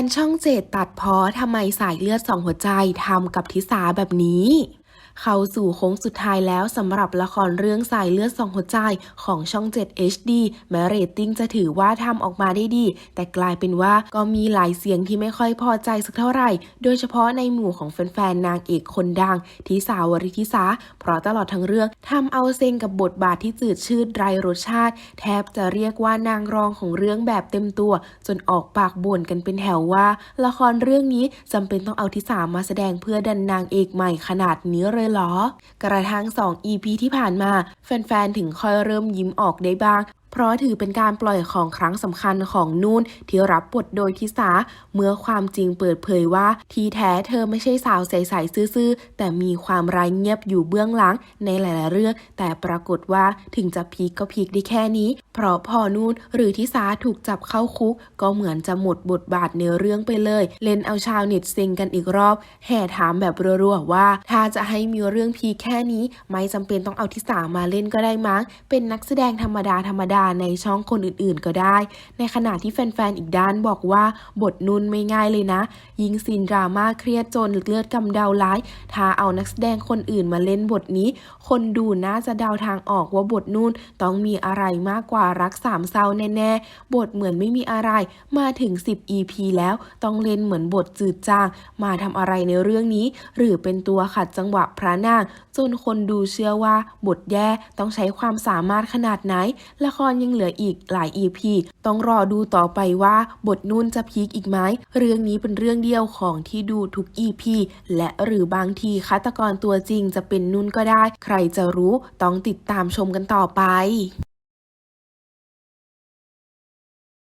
นช่องเจ็ดตัดพอทำไมสายเลือดสองหัวใจทำกับทิสาแบบนี้ เข้าสู่โค้งสุดท้ายแล้วสำหรับละครเรื่องสายเลือดสองหัวใจของช่อง 7 HD แม้เรตติ้งจะถือว่าทำออกมาได้ดี แต่กลายเป็นว่าก็มีหลายเสียงที่ไม่ค่อยพอใจสักเท่าไหร่ โดยเฉพาะในหมู่ของแฟนๆนางเอกคนดังทิสาวริทิสา เพราะตลอดทั้งเรื่องทำเอาเซ็งกับบทบาทที่จืดชืดไร้รสชาติ แทบจะเรียกว่านางรองของเรื่องแบบเต็มตัว จนออกปากบ่นกันเป็นแถวว่า ละครเรื่องนี้จำเป็นต้องเอาทิสามาแสดงเพื่อดันนางเอกใหม่ขนาดนี้เลยเหรอ กระทั่ง2 EP ที่ผ่านมา แฟนๆ ถึงค่อยเริ่มยิ้มออกได้บ้าง เพราะถือเป็นการปล่อยของครั้งสำคัญของนุ่นที่รับบทโดยทิสาเมื่อความจริงเปิดเผยว่า ทีแท้เธอไม่ใช่สาวใสๆซื่อๆ แต่มีความร้ายเงียบอยู่เบื้องหลังในหลายๆเรื่อง แต่ปรากฏว่าถึงจะพีคก็พีคได้แค่นี้ เพราะพอนุ่นหรือทิสาถูกจับเข้าคุก ก็เหมือนจะหมดบทบาทในเรื่องไปเลย เล่นเอาชาวเน็ตซ็งกันอีกรอบ แห่ถามแบบรัวๆว่า ถ้าจะให้มีเรื่องพีคแค่นี้ ไม่จำเป็นต้องเอาทิสามาเล่นก็ได้มั้งเป็นนักแสดงธรรมดาธรรมดาาในช่องคนอื่นๆก็ได้ ในขณะที่แฟนๆอีกด้านบอกว่าบทนุ่นไม่ง่ายเลยนะ ยิงซีนดราม่าเครียดจนเลือดกำเดาร้ายถ้าเอานักแสดงคนอื่นมาเล่นบทนี้ คนดูน่าจะเดาทางออกว่าบทนุ่นต้องมีอะไรมากกว่ารักสามเศร้าแน่ๆ บทเหมือนไม่มีอะไร มาถึง 10 EP แล้วต้องเล่นเหมือนบทจืดจาง มาทำอะไรในเรื่องนี้ หรือเป็นตัวขัดจังหวะพระนางจนคนดูเชื่อว่าบทแย่ต้องใช้ความสามารถขนาดไหน ละครยังเหลืออีกหลาย EP ต้องรอดูต่อไปว่าบทนุ่นจะพีคอีกไหม เรื่องนี้เป็นเรื่องเดียวของที่ดูทุก EP และหรือบางทีฆาตกรตัวจริงจะเป็นนุ่นก็ได้ ใครจะรู้ต้องติดตามชมกันต่อไป